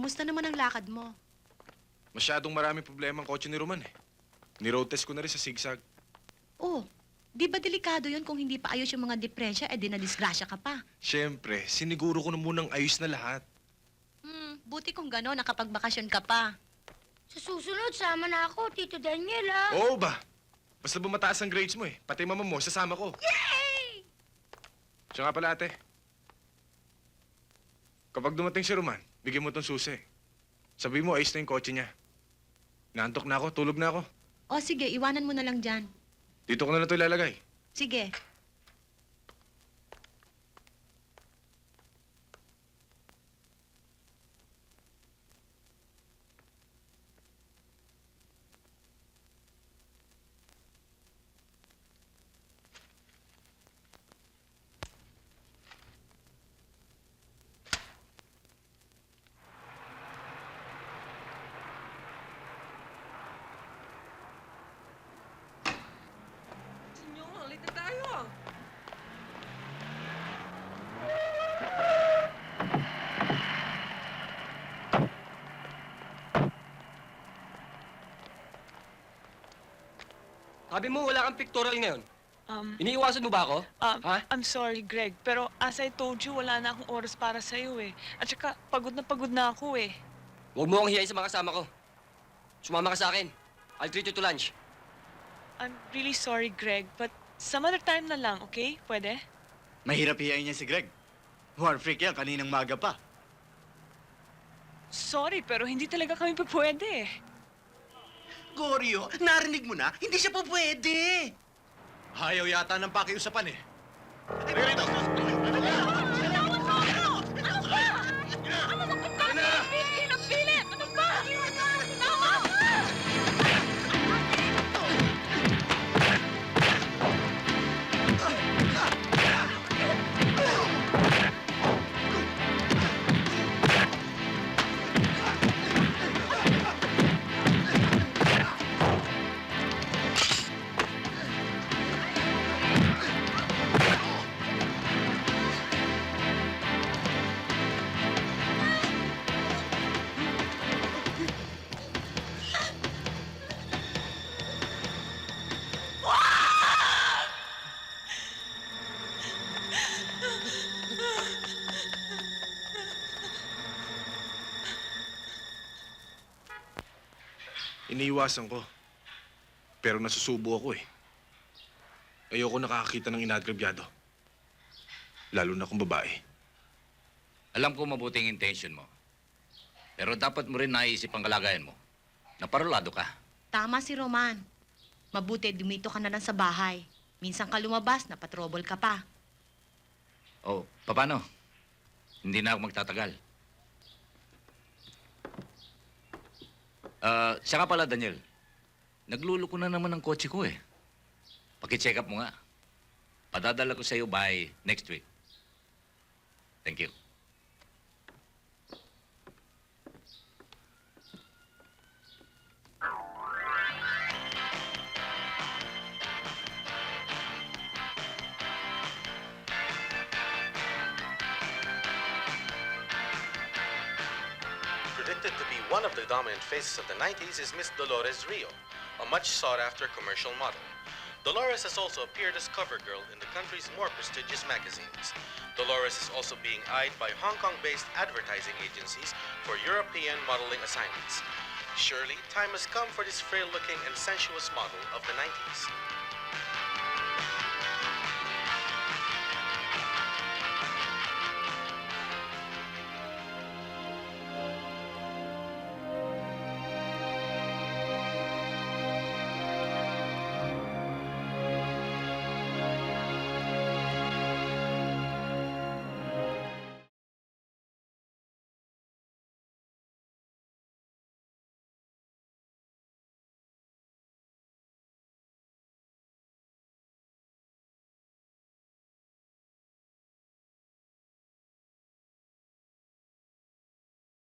Kumusta naman ang lakad mo? Masyadong maraming problema ang kotse ni Roman eh. Ni-road test ko na rin sa zigzag. Oh, di ba delikado yon kung hindi pa ayos yung mga diferensya, eh di na disgrasya ka pa. Siyempre, siniguro ko na munang ayos na lahat. Hmm, buti kung gano'n, nakapagbakasyon ka pa. Sa susunod, sama na ako, Tito Daniel, ha? Oo ba? Basta ba mataas ang grades mo eh. Pati mama mo, sasama ko. Yay! Siya nga pala ate. Kapag dumating si Roman, bigyan mo tong susi. Sabi mo, ayos na yung kotse niya. Naantok na ako, tulog na ako. O sige, iwanan mo na lang dyan. Dito ko na lang ito ilalagay. Sige. Sabi mo wala kang pictorial ngayon. Um, Iniiwasan mo ba ako? um, Ha? I'm sorry, Greg, pero as I told you, wala na akong oras para sa'yo eh. At saka, pagod na pagod na ako eh. Huwag mo akong hiyain sa mga kasama ko. Sumama ka sa akin. I'll treat you to lunch. I'm really sorry, Greg, but some other time na lang, okay? Pwede? Mahirap hiyain niya si Greg. War freak yan, kaninang maga pa. Sorry, pero hindi talaga kami pa pwede. Goryo, narinig mo na, hindi siya po pwede. Ayaw yata ng pakiusapan eh. Iniiwasan ko. Pero nasusubo ako eh. Ayoko nakakakita ng inagrabyado. Lalo na kung babae. Alam ko mabuting intention mo. Pero dapat mo rin naisip ang kalagayan mo. Naparolado ka. Tama si Roman. Mabuti, dumito ka na lang sa bahay. Minsan ka lumabas, napatrobol ka pa. Oh, paano? Hindi na ako magtatagal. Ah, siya pala, Daniel. Nagluluko na naman ang kotse ko eh. Paki-check up mo nga. Padadala ko sa iyo by next week. Thank you. To be one of the dominant faces of the 90s is Miss Dolores Rio, a much sought after commercial model. Dolores has also appeared as cover girl in the country's more prestigious magazines. Dolores is also being eyed by Hong Kong based advertising agencies for European modeling assignments. Surely, time has come for this frail looking and sensuous model of the 90s.